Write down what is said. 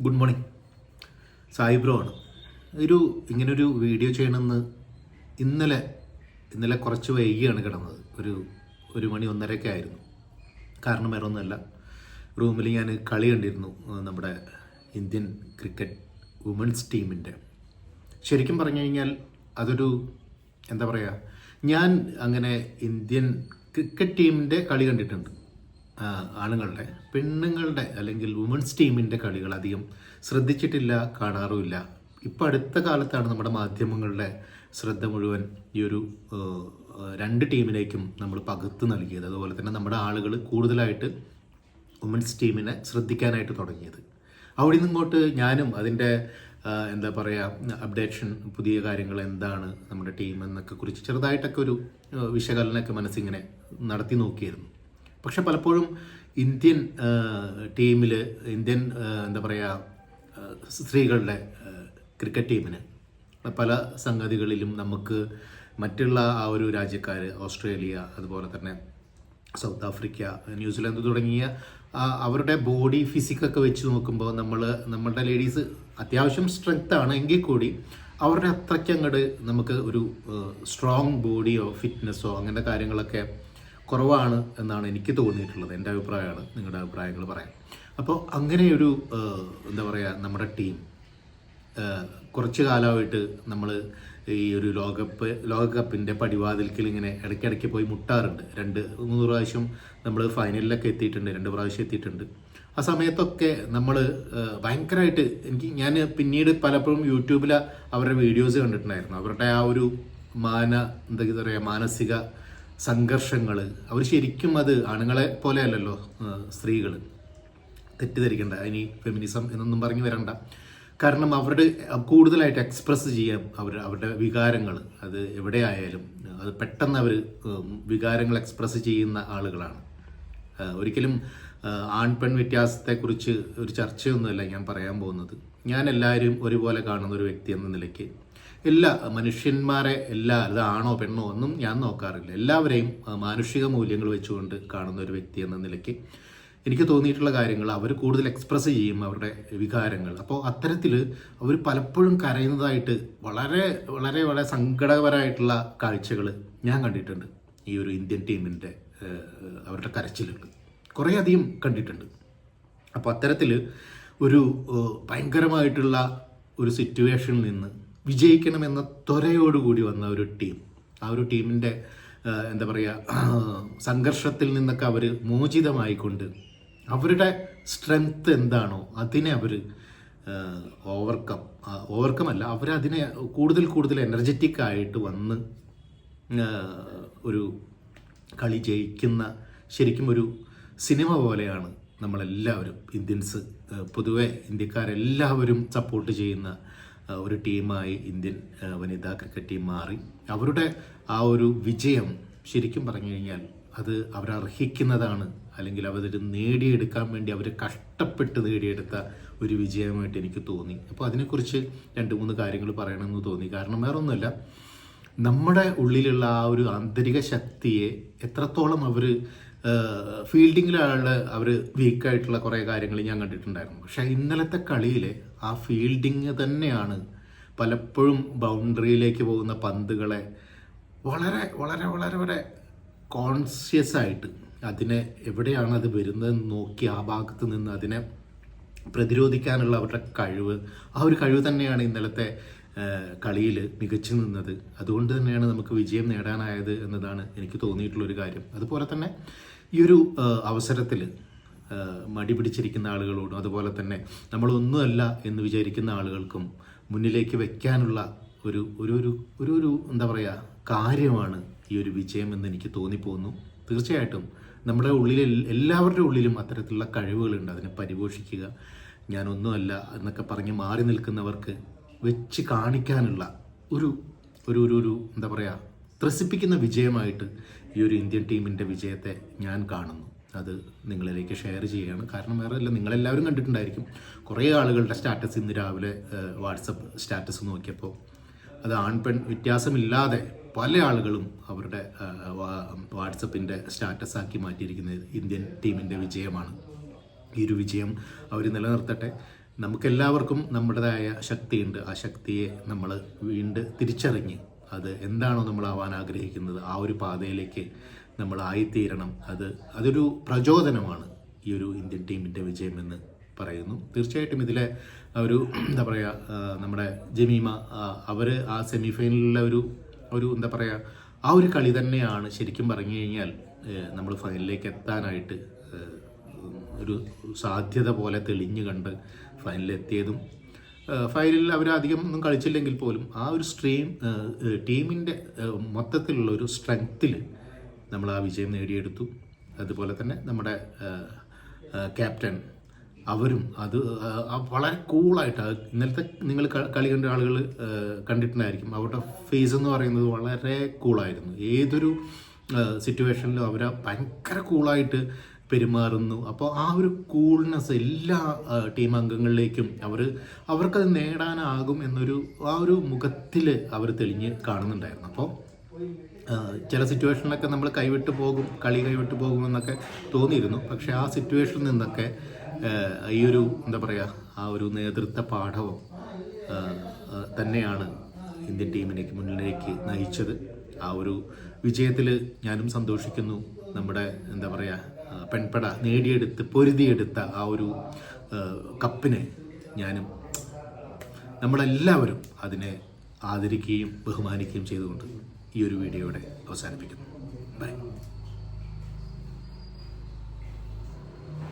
Good morning. Sai bro ആണ്. ഒരു ഇങ്ങനൊരു വീഡിയോ ചെയ്യണമെന്ന് ഇന്നലെ ഇന്നലെ കുറച്ച് വൈകിയാണ് കിടന്നത്. ഒരു ഒരു മണി ഒന്നരയൊക്കെ ആയിരുന്നു. കാരണം വേറെ ഒന്നുമല്ല. റൂമിൽ ഞാൻ കളി കണ്ടിരുന്നു നമ്മുടെ ഇന്ത്യൻ ക്രിക്കറ്റ് വുമൻസ് ടീമിന്റെ. ശരിക്കും പറഞ്ഞു കഴിഞ്ഞാൽ അതൊരു എന്താ പറയുക ഞാൻ അങ്ങനെ ഇന്ത്യൻ ക്രിക്കറ്റ് ടീമിന്റെ കളി കണ്ടിട്ടുണ്ട്. ആണുങ്ങളുടെ പെണ്ണുങ്ങളുടെ അല്ലെങ്കിൽ വുമൻസ് ടീമിന്റെ കളികൾ അധികം ശ്രദ്ധിച്ചിട്ടില്ല കാണാറുമില്ല. ഇപ്പം അടുത്ത കാലത്താണ് നമ്മുടെ മാധ്യമങ്ങളുടെ ശ്രദ്ധ മുഴുവൻ ഈ ഒരു രണ്ട് ടീമിലേക്കും നമ്മൾ പകുത്ത് നൽകിയത്. അതുപോലെ തന്നെ നമ്മുടെ ആളുകൾ കൂടുതലായിട്ട് വുമൻസ് ടീമിനെ ശ്രദ്ധിക്കാനായിട്ട് തുടങ്ങിയത്. അവിടെ നിന്നിങ്ങോട്ട് ഞാനും അതിന്റെ എന്താ പറയുക അപ്ഡേഷൻ പുതിയ കാര്യങ്ങൾ എന്താണ് നമ്മുടെ ടീം എന്നൊക്കെ കുറിച്ച് ചെറുതായിട്ടൊക്കെ ഒരു വിശകലനമൊക്കെ മനസ്സിങ്ങനെ നടത്തി നോക്കിയിരുന്നു. പക്ഷെ പലപ്പോഴും ഇന്ത്യൻ ടീമിൽ ഇന്ത്യൻ എന്താ പറയുക സ്ത്രീകളുടെ ക്രിക്കറ്റ് ടീമിന് പല സംഗതികളിലും നമുക്ക് മറ്റുള്ള ആ ഒരു രാജ്യക്കാർ ഓസ്ട്രേലിയ അതുപോലെ തന്നെ സൗത്ത് ആഫ്രിക്ക ന്യൂസിലാൻഡ് തുടങ്ങിയ അവരുടെ ബോഡി ഫിസിക്കൊക്കെ വെച്ച് നോക്കുമ്പോൾ നമ്മൾ നമ്മളുടെ ലേഡീസ് അത്യാവശ്യം സ്ട്രെങ്ത് ആണ് എങ്കിൽ കൂടി അവരുടെ അത്രയ്ക്ക് അങ്ങോട്ട് നമുക്ക് ഒരു സ്ട്രോങ് ബോഡിയോ ഫിറ്റ്നസ്സോ അങ്ങനത്തെ കാര്യങ്ങളൊക്കെ കുറവാണ് എന്നാണ് എനിക്ക് തോന്നിയിട്ടുള്ളത്. എന്റെ അഭിപ്രായമാണ് നിങ്ങളുടെ അഭിപ്രായങ്ങൾ പറയാം അപ്പോൾ അങ്ങനെയൊരു എന്താ പറയുക നമ്മുടെ ടീം കുറച്ച് കാലമായിട്ട് നമ്മൾ ഈ ഒരു ലോകകപ്പ് ലോകകപ്പിന്റെ പടിവാതിൽക്കിൽ ഇങ്ങനെ ഇടയ്ക്കിടയ്ക്ക് പോയി മുട്ടാറുണ്ട്. രണ്ട് മൂന്ന് പ്രാവശ്യം നമ്മൾ ഫൈനലിലൊക്കെ എത്തിയിട്ടുണ്ട്. രണ്ട് പ്രാവശ്യം എത്തിയിട്ടുണ്ട്. ആ സമയത്തൊക്കെ നമ്മൾ ഭയങ്കരമായിട്ട് എനിക്ക് ഞാൻ പിന്നീട് പലപ്പോഴും യൂട്യൂബിൽ അവരുടെ വീഡിയോസ് കണ്ടിട്ടുണ്ടായിരുന്നു. അവരുടെ ആ ഒരു മാന എന്താ പറയുക മാനസിക സംഘർഷങ്ങൾ അവർ ശരിക്കും അത് ആണുങ്ങളെ പോലെ അല്ലല്ലോ സ്ത്രീകൾ തെറ്റിദ്ധരിക്കേണ്ട. ഇനി ഫെമിനിസം എന്നൊന്നും പറഞ്ഞു വരണ്ട. കാരണം അവരുടെ കൂടുതലായിട്ട് എക്സ്പ്രസ് ചെയ്യാൻ അവർ അവരുടെ വികാരങ്ങൾ അത് എവിടെയായാലും അത് പെട്ടെന്ന് അവർ വികാരങ്ങൾ എക്സ്പ്രസ് ചെയ്യുന്ന ആളുകളാണ്. ഒരിക്കലും ആൺ പെൺ വ്യത്യാസത്തെക്കുറിച്ച് ഒരു ചർച്ചയൊന്നുമല്ല ഞാൻ പറയാൻ പോകുന്നത്. ഞാൻ എല്ലാവരും ഒരുപോലെ കാണുന്ന ഒരു വ്യക്തി എന്ന നിലയ്ക്ക് എല്ലാ മനുഷ്യന്മാരെ എല്ലാ അത് ആണോ പെണ്ണോ ഒന്നും ഞാൻ നോക്കാറില്ല. എല്ലാവരെയും മാനുഷിക മൂല്യങ്ങൾ വെച്ചുകൊണ്ട് കാണുന്ന ഒരു വ്യക്തി എന്ന നിലയ്ക്ക് എനിക്ക് തോന്നിയിട്ടുള്ള കാര്യങ്ങൾ അവർ കൂടുതൽ എക്സ്പ്രസ് ചെയ്യും അവരുടെ വികാരങ്ങൾ. അപ്പോൾ അത്തരത്തിൽ അവർ പലപ്പോഴും കരയുന്നതായിട്ട് വളരെ വളരെ വളരെ സങ്കടകരമായിട്ടുള്ള കാഴ്ചകൾ ഞാൻ കണ്ടിട്ടുണ്ട്. ഈ ഒരു ഇന്ത്യൻ ടീമിന്റെ അവരുടെ കരച്ചിലുകൾ. കുറേയധികം കണ്ടിട്ടുണ്ട്. അപ്പോൾ അത്തരത്തിൽ ഒരു ഭയങ്കരമായിട്ടുള്ള ഒരു സിറ്റുവേഷനിൽ നിന്ന് വിജയിക്കണമെന്ന ത്വരയോടുകൂടി വന്ന ഒരു ടീം. ആ ഒരു ടീമിന്റെ എന്താ പറയുക സംഘർഷത്തിൽ നിന്നൊക്കെ അവർ മോചിതമായിക്കൊണ്ട് അവരുടെ സ്ട്രെങ്ത് എന്താണോ അതിനെ അവർ ഓവർകം ഓവർകം അല്ല അവരതിനെ കൂടുതൽ കൂടുതൽ എനർജറ്റിക് ആയിട്ട് വന്ന് ഒരു കളി ജയിക്കുന്ന ശരിക്കും ഒരു സിനിമ പോലെയാണ് നമ്മളെല്ലാവരും ഇന്ത്യൻസ് പൊതുവെ ഇന്ത്യക്കാരെല്ലാവരും സപ്പോർട്ട് ചെയ്യുന്ന ഒരു ടീമായി ഇന്ത്യൻ വനിതാ ക്രിക്കറ്റ് ടീം മാറി. അവരുടെ ആ ഒരു വിജയം ശരിക്കും പറഞ്ഞു കഴിഞ്ഞാൽ അത് അവരർഹിക്കുന്നതാണ് അല്ലെങ്കിൽ അവരത് നേടിയെടുക്കാൻ വേണ്ടി അവർ കഷ്ടപ്പെട്ട് നേടിയെടുത്ത ഒരു വിജയമായിട്ട് എനിക്ക് തോന്നി. അപ്പോൾ അതിനെക്കുറിച്ച് രണ്ട് മൂന്ന് കാര്യങ്ങൾ പറയണമെന്ന് തോന്നി. കാരണം വേറെ ഒന്നുമല്ല നമ്മുടെ ഉള്ളിലുള്ള ആ ഒരു ആന്തരിക ശക്തിയെ എത്രത്തോളം അവർ ഫീൽഡിങ്ങിലാണ് അവർ വീക്കായിട്ടുള്ള കുറേ കാര്യങ്ങൾ ഞാൻ കണ്ടിട്ടുണ്ടായിരുന്നു പക്ഷേ ഇന്നലത്തെ കളിയിൽ ആ ഫീൽഡിങ് തന്നെയാണ് പലപ്പോഴും ബൗണ്ടറിയിലേക്ക് പോകുന്ന പന്തുകളെ വളരെ വളരെ വളരെ വളരെ കോൺഷ്യസ് ആയിട്ട് അതിനെ എവിടെയാണ് അത് വരുന്നതെന്ന് നോക്കി ആ ഭാഗത്ത് നിന്ന് അതിനെ പ്രതിരോധിക്കാനുള്ള അവരുടെ കഴിവ് ആ ഒരു കഴിവ് തന്നെയാണ് ഇന്നലത്തെ കളിയിൽ മികച്ചു നിന്നത്. അതുകൊണ്ട് തന്നെയാണ് നമുക്ക് വിജയം നേടാനായത് എന്നതാണ് എനിക്ക് തോന്നിയിട്ടുള്ളൊരു കാര്യം. അതുപോലെ തന്നെ ഈ ഒരു അവസരത്തിൽ മടി പിടിച്ചിരിക്കുന്ന ആളുകളോടും അതുപോലെ തന്നെ നമ്മളൊന്നുമല്ല എന്ന് വിചാരിക്കുന്ന ആളുകൾക്കും മുന്നിലേക്ക് വെക്കാനുള്ള ഒരു ഒരു ഒരു ഒരു ഒരു എന്താ പറയുക കാര്യമാണ് ഈ ഒരു വിജയം എന്ന് എനിക്ക് തോന്നിപ്പോകുന്നു. തീർച്ചയായിട്ടും നമ്മുടെ ഉള്ളിൽ എല്ലാവരുടെ ഉള്ളിലും അത്തരത്തിലുള്ള കഴിവുകളുണ്ട്. അതിനെ പരിപോഷിക്കുക ഞാനൊന്നുമല്ല എന്നൊക്കെ പറഞ്ഞ് മാറി നിൽക്കുന്നവർക്ക് വെച്ച് കാണിക്കാനുള്ള ഒരു ഒരു ഒരു എന്താ പറയുക ത്രസിപ്പിക്കുന്ന വിജയമായിട്ട് ഈ ഒരു ഇന്ത്യൻ ടീമിന്റെ വിജയത്തെ ഞാൻ കാണുന്നു. അത് നിങ്ങളിലേക്ക് ഷെയർ ചെയ്യുകയാണ് കാരണം വേറെ അല്ല നിങ്ങളെല്ലാവരും കണ്ടിട്ടുണ്ടായിരിക്കും. കുറേ ആളുകളുടെ സ്റ്റാറ്റസ് ഇന്ന് രാവിലെ വാട്സപ്പ് സ്റ്റാറ്റസ് നോക്കിയപ്പോൾ അത് ആൺ പെൺ വ്യത്യാസമില്ലാതെ പല ആളുകളും അവരുടെ വാട്സപ്പിന്റെ സ്റ്റാറ്റസാക്കി മാറ്റിയിരിക്കുന്നത് ഇന്ത്യൻ ടീമിന്റെ വിജയമാണ്. ഈ ഒരു വിജയം അവർ നിലനിർത്തട്ടെ. നമുക്കെല്ലാവർക്കും നമ്മുടേതായ ശക്തിയുണ്ട്. ആ ശക്തിയെ നമ്മൾ വീണ്ടും തിരിച്ചറിഞ്ഞ് അത് എന്താണോ നമ്മൾ ആവാൻ ആഗ്രഹിക്കുന്നത് ആ ഒരു പാതയിലേക്ക് നമ്മൾ ആയിത്തീരണം അത് അതൊരു പ്രചോദനമാണ് ഈ ഒരു ഇന്ത്യൻ ടീമിന്റെ വിജയമെന്ന് പറയുന്നു. തീർച്ചയായിട്ടും ഇതിലെ ഒരു എന്താ പറയുക നമ്മുടെ ജമീമ അവർ ആ സെമി ഫൈനലിലെ ഒരു ഒരു എന്താ പറയുക ആ ഒരു കളി തന്നെയാണ് ശരിക്കും പറഞ്ഞു കഴിഞ്ഞാൽ നമ്മൾ ഫൈനലിലേക്ക് എത്താനായിട്ട് ഒരു സാധ്യത പോലെ തെളിഞ്ഞു കണ്ട് ഫൈനലിലെത്തിയതും ഫൈനലിൽ അവർ അധികം ഒന്നും കളിച്ചില്ലെങ്കിൽ പോലും ആ ഒരു സ്ട്രീം ടീമിന്റെ മൊത്തത്തിലുള്ള ഒരു സ്ട്രെങ്ത്തിൽ നമ്മൾ ആ വിജയം നേടിയെടുത്തു. അതുപോലെ തന്നെ നമ്മുടെ ക്യാപ്റ്റൻ അവരും അത് വളരെ കൂളായിട്ട് ഇന്നലത്തെ നിങ്ങൾ കളി കണ്ട ആളുകൾ കണ്ടിട്ടുണ്ടായിരിക്കും. അവരുടെ ഫേസ് എന്ന് പറയുന്നത് വളരെ കൂളായിരുന്നു ഏതൊരു സിറ്റുവേഷനിലും അവർ ഭയങ്കര കൂളായിട്ട് പെരുമാറുന്നു. അപ്പോൾ ആ ഒരു കൂൾനെസ് എല്ലാ ടീം അംഗങ്ങളിലേക്കും അവർ അവർക്കത് നേടാനാകും എന്നൊരു ആ ഒരു മുഖത്തിൽ അവർ തെളിഞ്ഞ് കാണുന്നുണ്ടായിരുന്നു. അപ്പോൾ ചില സിറ്റുവേഷനിലൊക്കെ നമ്മൾ കൈവിട്ട് പോകും കളി കൈവിട്ട് പോകുമെന്നൊക്കെ തോന്നിയിരുന്നു. പക്ഷെ ആ സിറ്റുവേഷനിൽ നിന്നൊക്കെ ഈ ഒരു എന്താ പറയുക ആ ഒരു നേതൃത്വ പാഠവും തന്നെയാണ് ഇന്ത്യൻ ടീമിലേക്ക് മുന്നിലേക്ക് നയിച്ചത്. ആ ഒരു വിജയത്തിൽ ഞാനും സന്തോഷിക്കുന്നു. നമ്മുടെ എന്താ പറയുക പെൺപട നേടിയെടുത്ത് പൊരുതിയെടുത്ത ആ ഒരു കപ്പിനെ ഞാനും നമ്മളെല്ലാവരും അതിനെ ആദരിക്കുകയും ബഹുമാനിക്കുകയും ചെയ്തുകൊണ്ട് ഈ ഒരു വീഡിയോയുടെ അവസാനിപ്പിക്കുന്നു. ബൈ.